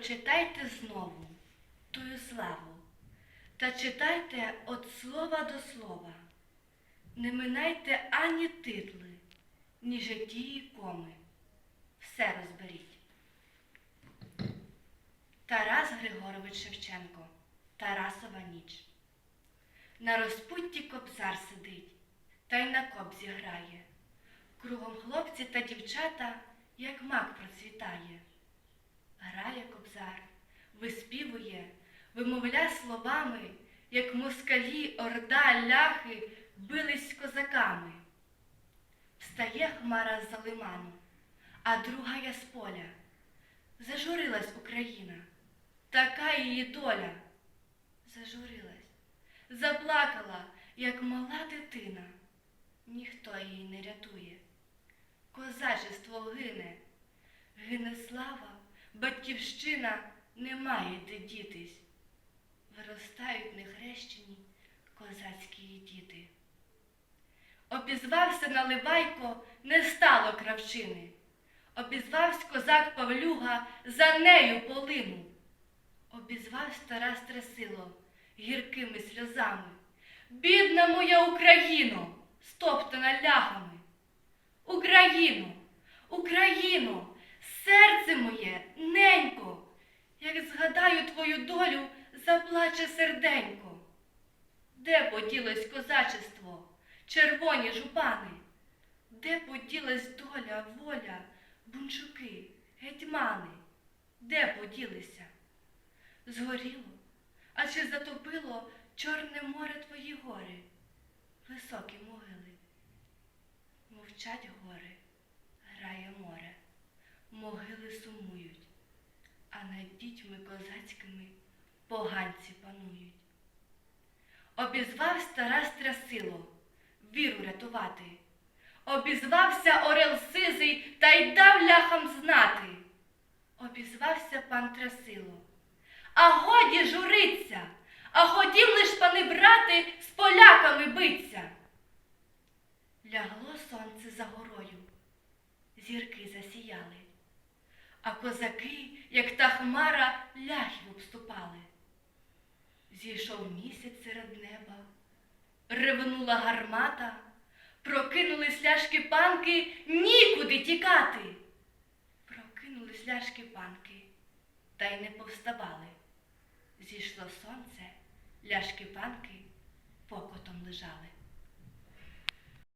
прочитайте знову тую славу та читайте от слова до слова. Не минайте ані титли, ні житті і коми. Все розберіть. Тарас Григорович Шевченко, Тарасова ніч. На розпутті кобзар сидить, та й на кобзі грає. Кругом хлопці та дівчата, як мак процвітає. Грає кобзар, виспівує, вимовля словами, як москалі, орда, ляхи бились козаками. Встає хмара з-за лиману, а друга я з поля. Зажурилась Україна, така її доля. Зажурилась, заплакала, як мала дитина. Ніхто її не рятує. Козачество гине, гине слава, батьківщина не має де дітись. Виростають нехрещені козацькі діти. Обізвався наливайко, не стало кравчини. Обізвавсь козак Павлюга, за нею полинув. Обізвавсь Тарас Тресило гіркими сльозами. Бідна моя Україно, стоптана ляхами. Україно, Україно, серце моє, ненько, як згадаю твою долю, заплаче серденько. Де поділось козачество, червоні жупани? Де поділась доля, воля, бунчуки, гетьмани? Де поділися? Згоріло, а чи затопило Чорне море твої гори, високі могили? Мовчать гори, грає море, могили сумують, а над дітьми козацькими поганці панують. Обізвавсь Тарас Трясило, віру рятувати. Обізвався Орел Сизий та й дав ляхам знати. Обізвався пан Трясило. А годі журиться, а хотів лиш пани брати з поляками биться. Лягло сонце за горою, зірки засіяли, а козаки, як та хмара, ляхів обступали. Зійшов місяць серед неба, ревнула гармата, прокинулись ляшки панки, нікуди тікати. Прокинулись ляшки панки, та й не повставали. Зійшло сонце, ляшки панки покотом лежали.